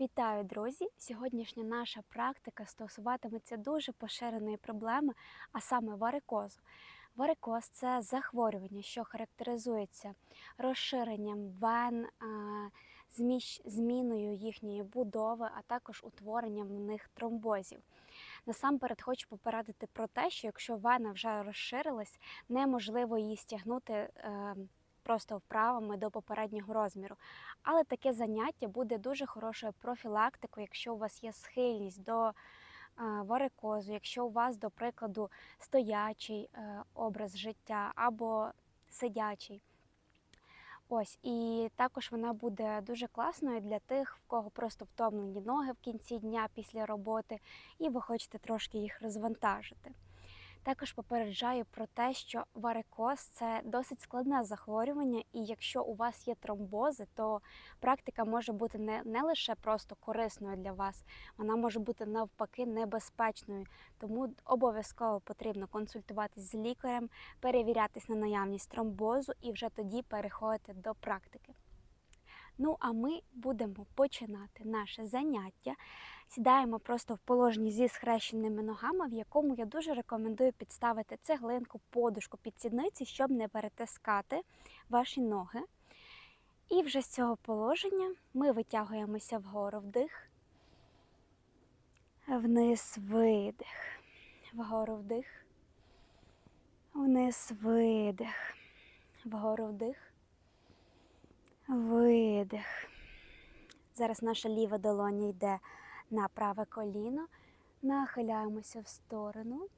Вітаю, друзі! Сьогоднішня наша практика стосуватиметься дуже поширеної проблеми, а саме варикозу. Варикоз це захворювання, що характеризується розширенням вен, зміною їхньої будови, а також утворенням в них тромбозів. Насамперед хочу попередити про те, що якщо вена вже розширилась, неможливо її стягнути е, просто вправами до попереднього розміру. Але таке заняття буде дуже хорошою профілактикою, якщо у вас є схильність до е, варикозу, якщо у вас, до прикладу, стоячий е, образ життя або сидячий. Ось, і також вона буде дуже класною для тих, в кого просто втомлені ноги в кінці дня після роботи, і ви хочете трошки їх розвантажити. Також попереджаю про те, що варикоз це досить складне захворювання, і якщо у вас є тромбози, то практика може бути не, не лише просто корисною для вас, вона може бути навпаки небезпечною. Тому обов'язково потрібно консультуватись з лікарем, перевірятись на наявність тромбозу і вже тоді переходити до практики. Ну, а ми будемо починати наше заняття. Сідаємо просто в положенні зі схрещеними ногами, в якому я дуже рекомендую підставити цеглинку, подушку під сідниці, щоб не перетискати ваші ноги. І вже з цього положення ми витягуємося вгору вдих, вниз видих, вгору вдих, вниз видих, вгору вдих, видих. Зараз наша ліва долоня йде на праве коліно, нахиляємося в сторону,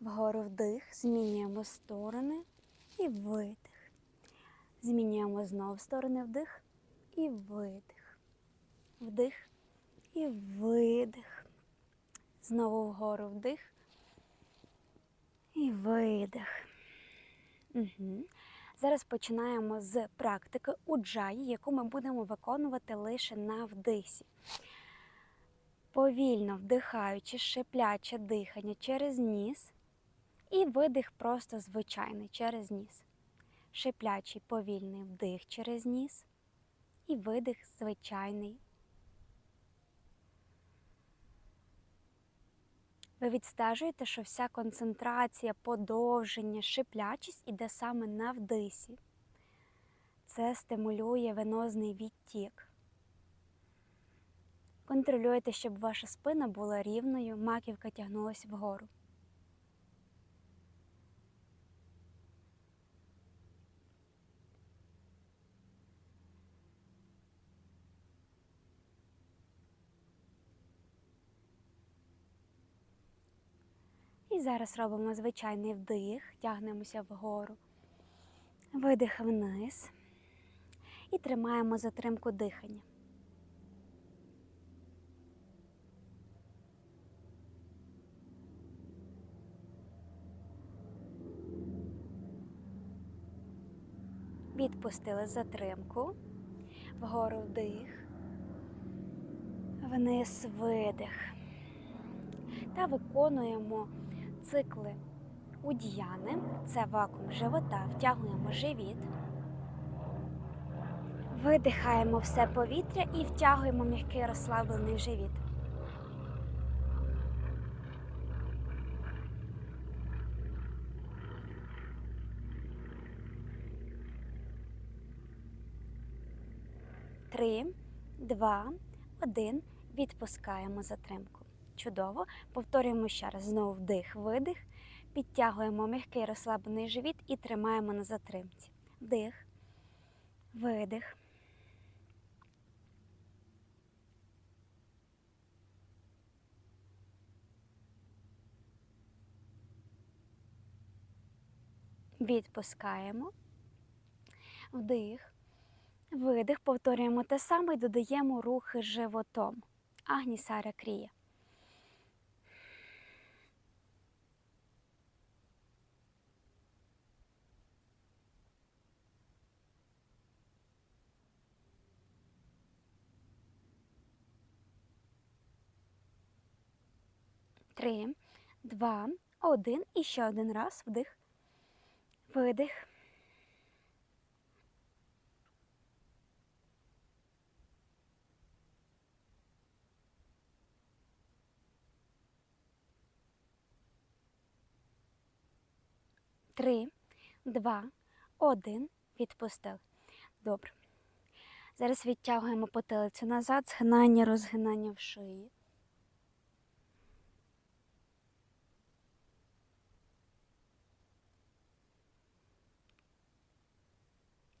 вгору вдих, змінюємо сторони і видих. Змінюємо знову сторони вдих і видих. Вдих і видих. Знову вгору вдих і видих. Угу. Зараз починаємо з практики уджаї, яку ми будемо виконувати лише на вдисі. Повільно вдихаючи, шипляче дихання через ніс і видих просто звичайний через ніс. Шиплячий повільний вдих через ніс і видих звичайний. Ви відстежуєте, що вся концентрація, подовження, шиплячість іде саме на вдисі. Це стимулює венозний відтік. Контролюйте, щоб ваша спина була рівною, маківка тягнулася вгору. І зараз робимо звичайний вдих, тягнемося вгору, видих вниз і тримаємо затримку дихання. Відпустили затримку, вгору вдих, вниз видих. Та виконуємо цикли удіяни. Це вакуум живота, втягуємо живіт, видихаємо все повітря і втягуємо м'який розслаблений живіт. Три, два, один. Відпускаємо затримку. Чудово. Повторюємо ще раз. Знову вдих, видих. Підтягуємо м'який розслаблений живіт і тримаємо на затримці. Вдих, видих. Відпускаємо. Вдих. Видих. Повторюємо те саме і додаємо рухи животом. Агнісара крія. Три, два, один. І ще один раз. Вдих. Видих. Три, два, один. Відпустили. Добре. Зараз відтягуємо потилицю назад, згинання, розгинання в шиї.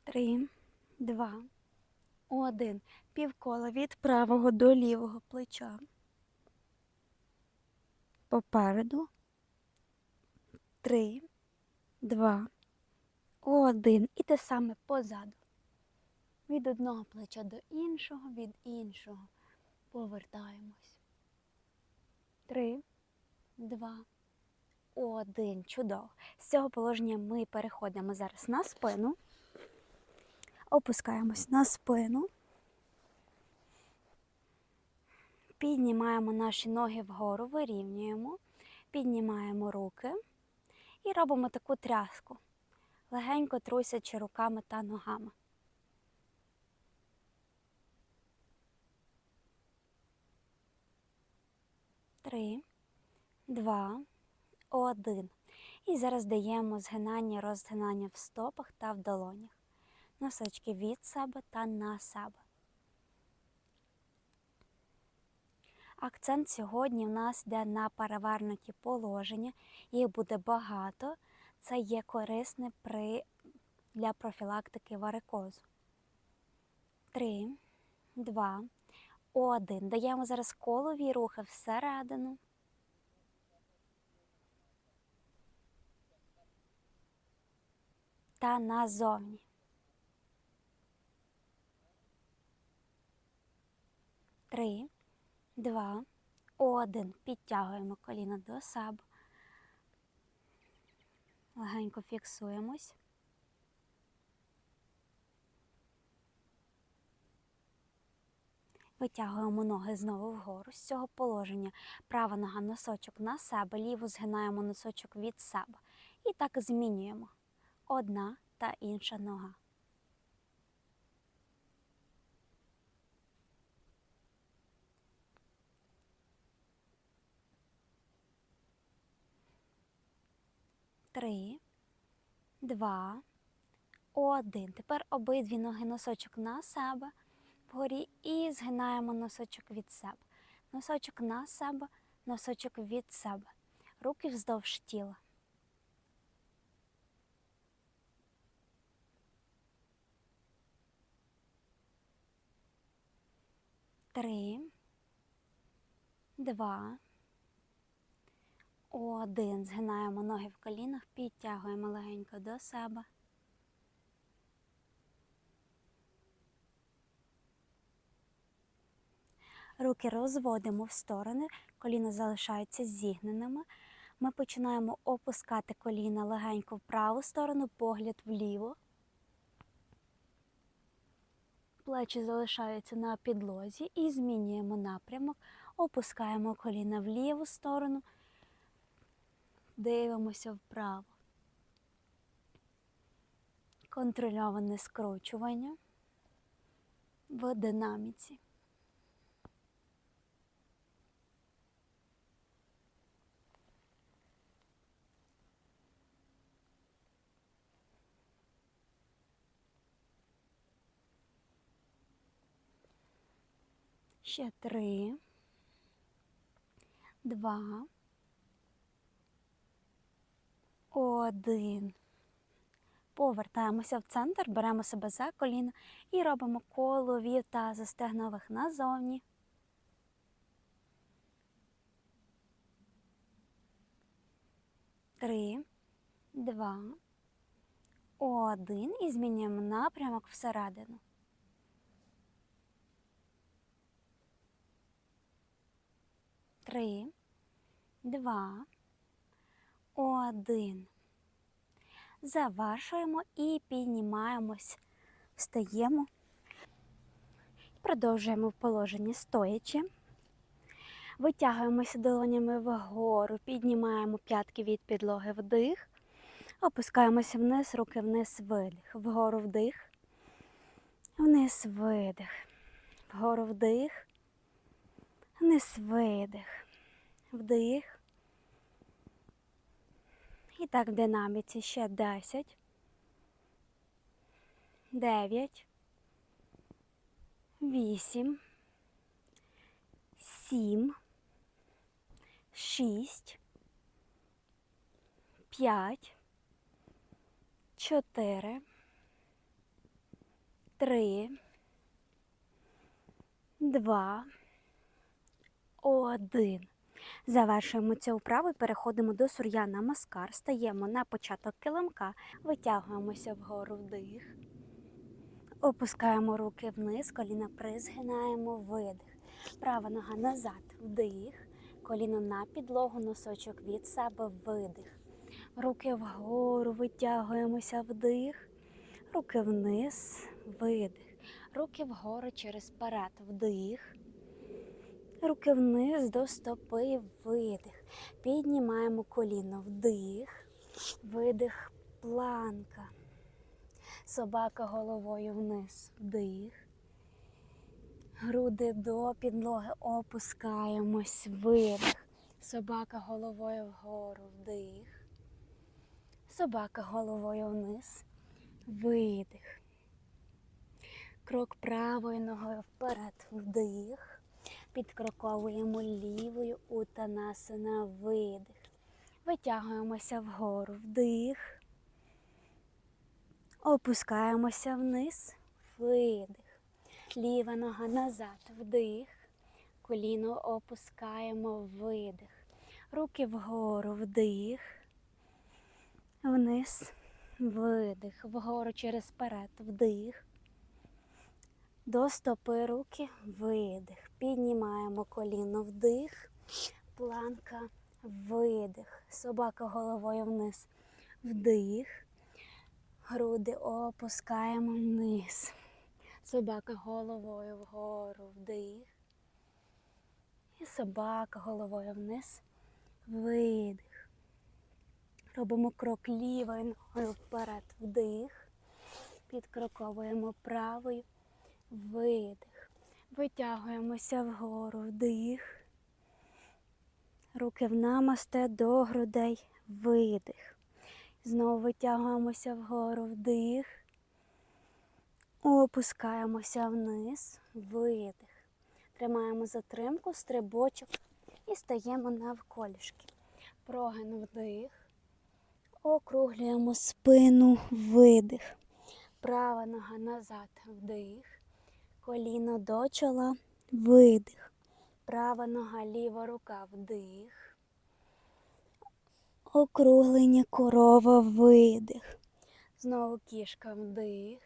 Три, два, один. Півкола від правого до лівого плеча. Попереду. Три, два, один. І те саме позаду. Від одного плеча до іншого, від іншого. Повертаємось. Три, два, один. Чудово. З цього положення ми переходимо зараз на спину. Опускаємось на спину. Піднімаємо наші ноги вгору, вирівнюємо, піднімаємо руки і робимо таку тряску, легенько трусячи руками та ногами. Три, два, один. І зараз даємо згинання, розгинання в стопах та в долонях. Носочки від себе та на себе. Акцент сьогодні в нас йде на перевернуті положення, їх буде багато. Це є корисне при... для профілактики варикозу. Три, два, один. Даємо зараз колові рухи всередину. Та назовні. Три, два, один. Підтягуємо коліна до себе. Легенько фіксуємось. Витягуємо ноги знову вгору. З цього положення права нога носочок на себе, ліву згинаємо носочок від себе. І так змінюємо одна та інша нога. Три, два, один. Тепер обидві ноги носочок на себе вгорі і згинаємо носочок від себе. Носочок на себе, носочок від себе. Руки вздовж тіла. Три, два, один. Згинаємо ноги в колінах, підтягуємо легенько до себе. Руки розводимо в сторони, коліна залишаються зігненими. Ми починаємо опускати коліна легенько в праву сторону, погляд вліво. Плечі залишаються на підлозі і змінюємо напрямок, опускаємо коліна в ліву сторону, дивимося вправо. Контрольоване скручування в динаміці. Ще три, два, один. Повертаємося в центр, беремо себе за коліно і робимо коло вів та застегнових назовні. Три, два, один. І змінюємо напрямок всередину. Три, два, один. Завершуємо і піднімаємось, встаємо. Продовжуємо в положенні стоячи. Витягуємося долонями вгору, піднімаємо п'ятки від підлоги вдих, опускаємося вниз, руки вниз, видих, вгору вдих, вниз видих, вгору вдих, вниз видих, вдих І так в динаміці ще 10, 9, 8, 7, 6, 5, 4, 3, 2, 1. Завершуємо цю вправу і переходимо до сур'яна маскар. Стаємо на початок килимка, витягуємося вгору вдих, опускаємо руки вниз, коліна призгинаємо, видих. Права нога назад, вдих, коліно на підлогу, носочок від себе, видих. Руки вгору, витягуємося вдих, руки вниз, видих. Руки вгору через перед, вдих. Руки вниз до стопи, видих. Піднімаємо коліно, вдих, видих, планка. Собака головою вниз, вдих. Груди до підлоги опускаємось, видих. Собака головою вгору, вдих. Собака головою вниз, видих. Крок правою ногою вперед, вдих. Підкроковуємо лівою утанасана, видих. Витягуємося вгору, вдих. Опускаємося вниз, видих. Ліва нога назад, вдих. Коліно опускаємо, видих. Руки вгору, вдих. Вниз, видих. Вгору через перед, вдих. До стопи руки, видих. Піднімаємо коліно, вдих, планка, видих. Собака головою вниз. Вдих. Груди опускаємо вниз. Собака головою вгору, вдих. І собака головою вниз. Видих. Робимо крок лівою ногою вперед, вдих. Підкроковуємо правою. Видих. Витягуємося вгору, вдих. Руки в намасте до грудей, видих. Знову витягуємося вгору, вдих. Опускаємося вниз, видих. Тримаємо затримку, стрибочок і стаємо навколішки. Прогин вдих. Округлюємо спину, видих. Права нога назад, вдих. Коліно до чола, видих. Права нога, ліва рука, вдих. Округлення корова, видих. Знову кішка, вдих.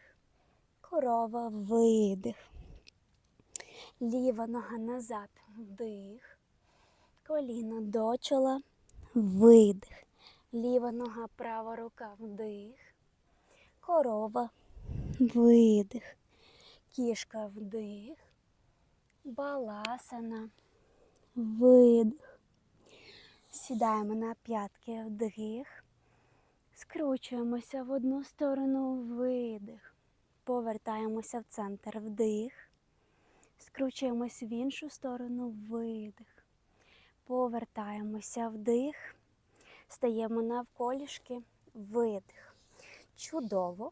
Корова, видих. Ліва нога назад, вдих. Коліно до чола, видих. Ліва нога, права рука, вдих. Корова, видих кішка вдих, баласана, видих. Сідаємо на п'ятки вдих, скручуємося в одну сторону видих, повертаємося в центр вдих, скручуємось в іншу сторону видих, повертаємося вдих, стаємо навколішки видих. Чудово.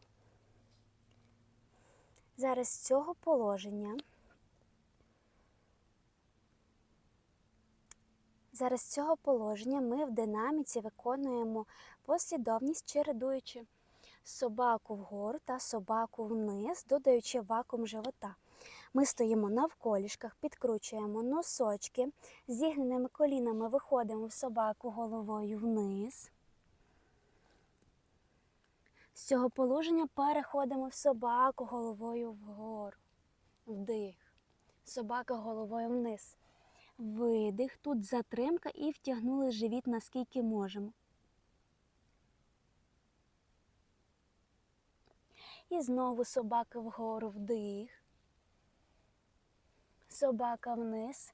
Зараз з цього положення. Зараз з цього положення ми в динаміці виконуємо послідовність, чередуючи собаку вгору та собаку вниз, додаючи вакуум живота. Ми стоїмо навколішках, підкручуємо носочки, зігненими колінами виходимо в собаку головою вниз. З цього положення переходимо в собаку головою вгору. Вдих. Собака головою вниз. Видих. Тут затримка і втягнули живіт наскільки можемо. І знову собака вгору вдих. Собака вниз.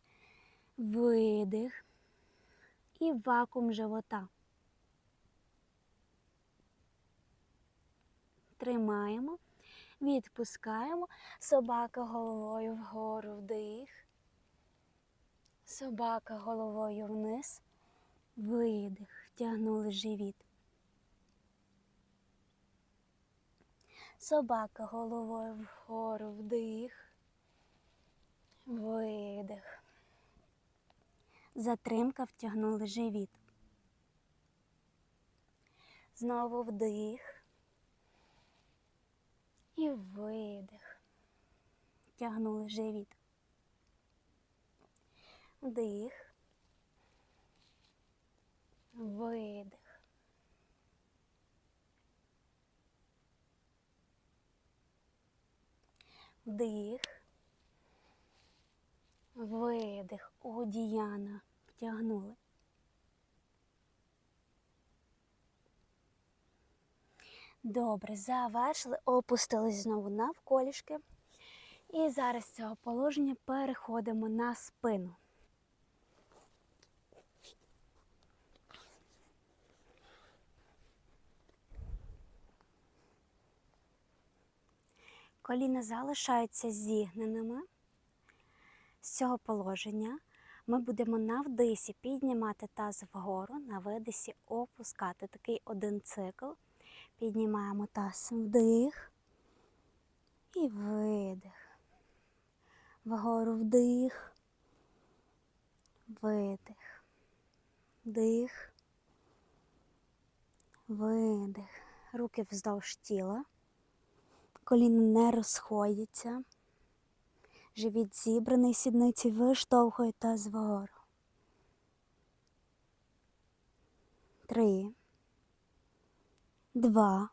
Видих. І вакуум живота. тримаємо, відпускаємо. Собака головою вгору вдих. Собака головою вниз. Видих. Втягнули живіт. Собака головою вгору вдих. Видих. Затримка втягнули живіт. Знову вдих і видих. Тягнули живіт. Вдих. Видих. Вдих. Видих. О, Діяна. Втягнули. Добре, завершили, опустились знову навколішки. І зараз з цього положення переходимо на спину. Коліна залишаються зігненими. З цього положення ми будемо на вдисі піднімати таз вгору, на видисі опускати. Такий один цикл. Піднімаємо таз вдих і видих. Вгору вдих, видих, вдих, видих. Руки вздовж тіла. Коліна не розходяться. Живіт зібраний, сідниці виштовхує таз вгору. Три. Два.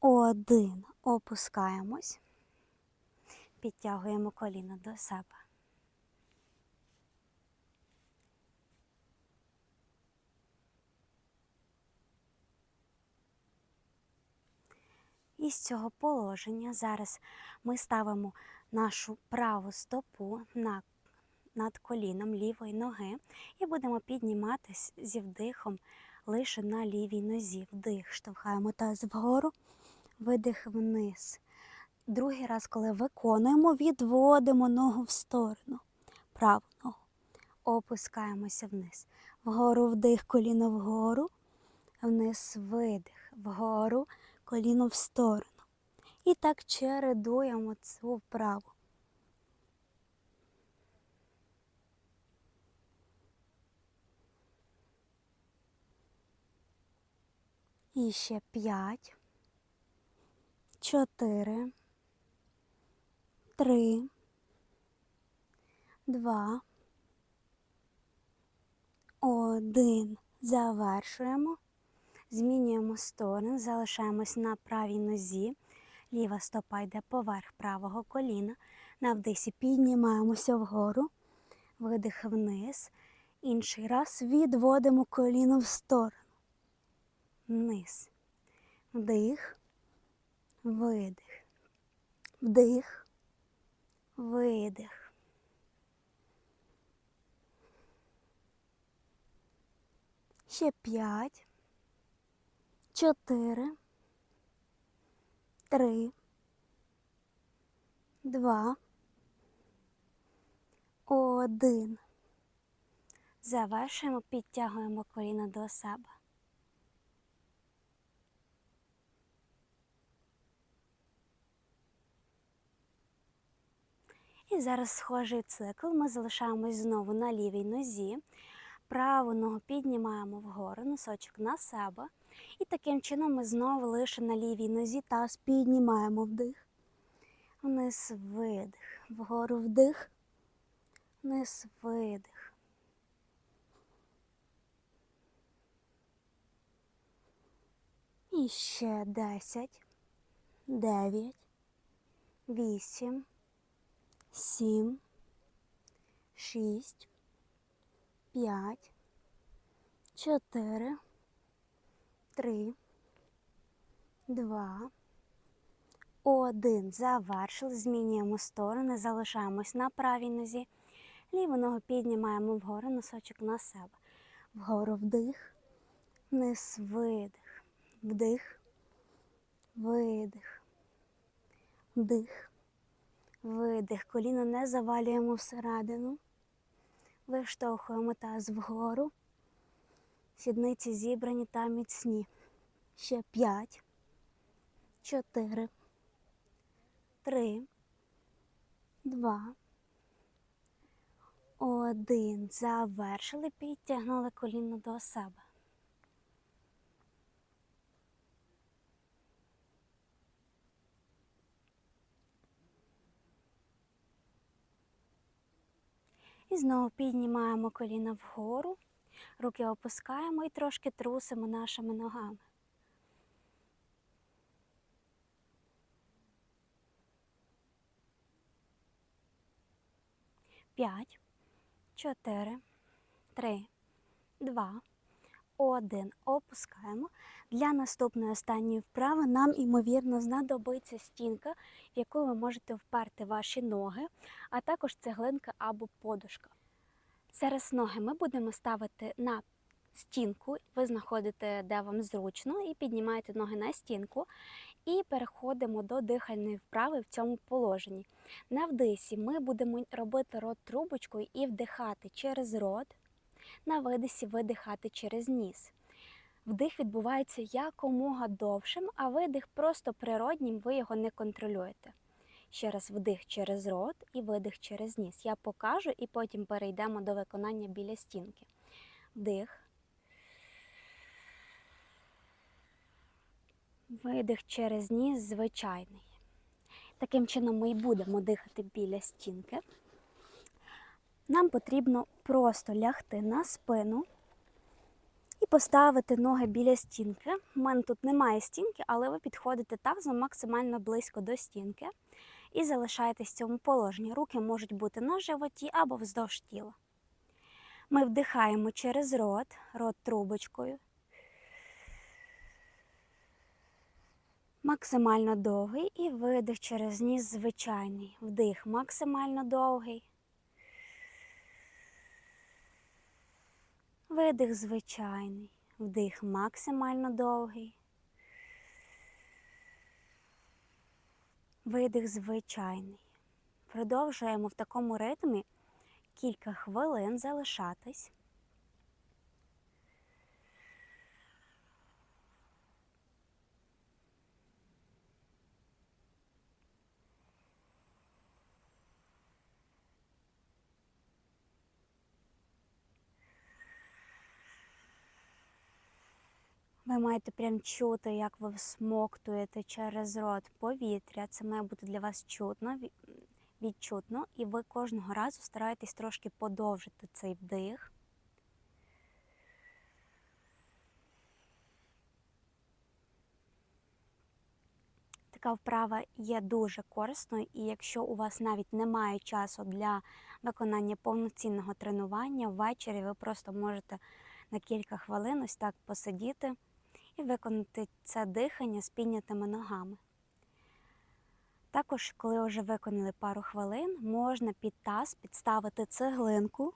Один. Опускаємось. Підтягуємо коліно до себе. І з цього положення зараз ми ставимо нашу праву стопу на, над коліном лівої ноги і будемо підніматись зі вдихом лише на лівій нозі. Вдих, штовхаємо таз вгору, видих вниз. Другий раз, коли виконуємо, відводимо ногу в сторону. Праву ногу. Опускаємося вниз. Вгору вдих, коліно вгору, вниз видих, вгору, коліно в сторону. І так чередуємо цю вправу. І ще п'ять, чотири, три, два, один. Завершуємо. Змінюємо сторону, залишаємось на правій нозі. Ліва стопа йде поверх правого коліна. На вдисі піднімаємося вгору, видих вниз. Інший раз відводимо коліно в сторону. Вниз. Вдих, видих. Вдих, видих. Ще п'ять, чотири, три, два, один. Завершуємо, підтягуємо коліна до себе. І зараз схожий цикл. Ми залишаємось знову на лівій нозі. Праву ногу піднімаємо вгору, носочок на себе. І таким чином ми знову лише на лівій нозі таз піднімаємо вдих. Вниз видих. Вгору вдих. Вниз видих. І ще десять, дев'ять, вісім сім, шість, п'ять, чотири, три, два, один. Завершили. Змінюємо сторони, залишаємось на правій нозі. Ліву ногу піднімаємо вгору, носочок на себе. Вгору вдих, вниз видих, вдих, видих, вдих. Видих, коліно не завалюємо всередину. Виштовхуємо таз вгору. Сідниці зібрані та міцні. Ще п'ять, чотири, три, два, один. Завершили, підтягнули коліно до себе. Знову піднімаємо коліна вгору, руки опускаємо і трошки трусимо нашими ногами. П'ять, чотири, три, два, один. Опускаємо. Для наступної останньої вправи нам, ймовірно, знадобиться стінка, в яку ви можете вперти ваші ноги, а також цеглинка або подушка. Зараз ноги ми будемо ставити на стінку. Ви знаходите, де вам зручно, і піднімаєте ноги на стінку. І переходимо до дихальної вправи в цьому положенні. На вдисі ми будемо робити рот трубочкою і вдихати через рот, на видисі видихати через ніс. Вдих відбувається якомога довшим, а видих просто природнім, ви його не контролюєте. Ще раз вдих через рот і видих через ніс. Я покажу і потім перейдемо до виконання біля стінки. Вдих. Видих через ніс звичайний. Таким чином ми і будемо дихати біля стінки. Нам потрібно просто лягти на спину і поставити ноги біля стінки. У мене тут немає стінки, але ви підходите тазом максимально близько до стінки і залишаєтесь в цьому положенні. Руки можуть бути на животі або вздовж тіла. Ми вдихаємо через рот, рот трубочкою. Максимально довгий і видих через ніс звичайний. Вдих максимально довгий. Видих звичайний. Вдих максимально довгий. Видих звичайний. Продовжуємо в такому ритмі кілька хвилин залишатись. Ви маєте прям чути, як ви всмоктуєте через рот повітря. Це має бути для вас чутно, ві- відчутно, і ви кожного разу стараєтесь трошки подовжити цей вдих. Така вправа є дуже корисною, і якщо у вас навіть немає часу для виконання повноцінного тренування, ввечері ви просто можете на кілька хвилин ось так посидіти і виконати це дихання з піднятими ногами. Також, коли вже виконали пару хвилин, можна під таз підставити цеглинку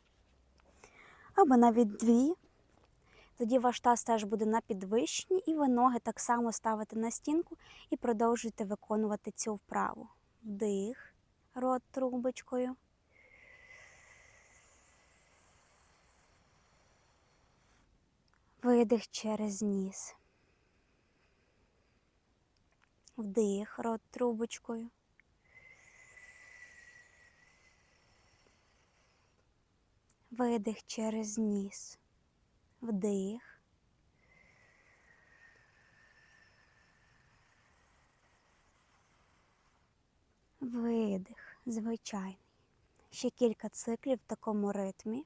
або навіть дві. Тоді ваш таз теж буде на підвищенні, і ви ноги так само ставите на стінку і продовжуєте виконувати цю вправу. Вдих, рот трубочкою. Видих через ніс. Вдих, рот трубочкою. Видих через ніс. Вдих. Видих, звичайний. Ще кілька циклів в такому ритмі.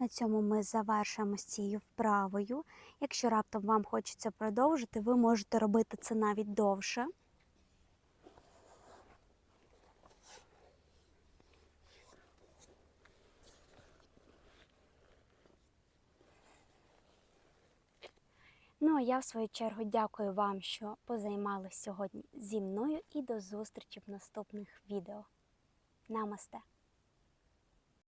На цьому ми завершуємо з цією вправою. Якщо раптом вам хочеться продовжити, ви можете робити це навіть довше. Ну а я в свою чергу дякую вам, що позаймались сьогодні зі мною і до зустрічі в наступних відео. Намасте!